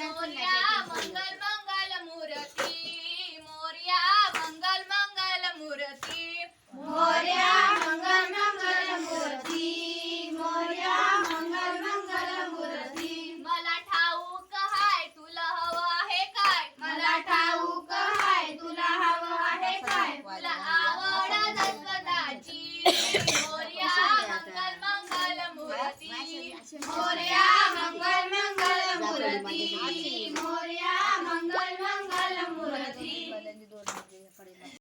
मोर्या मंगल मंगल मूर्ती मोर्या मंगल मंगल मूर्ती मोर्या मंगल मंगल मूर्ती मोर्या मंगल मंगल मूर्ती मला ठाऊक हाय तुला हवा आहे काय मला ठाऊक हाय तुला हवं आहे काय तुला आवड जगताची मोर्या मंगल मंगल मूर्ती 你。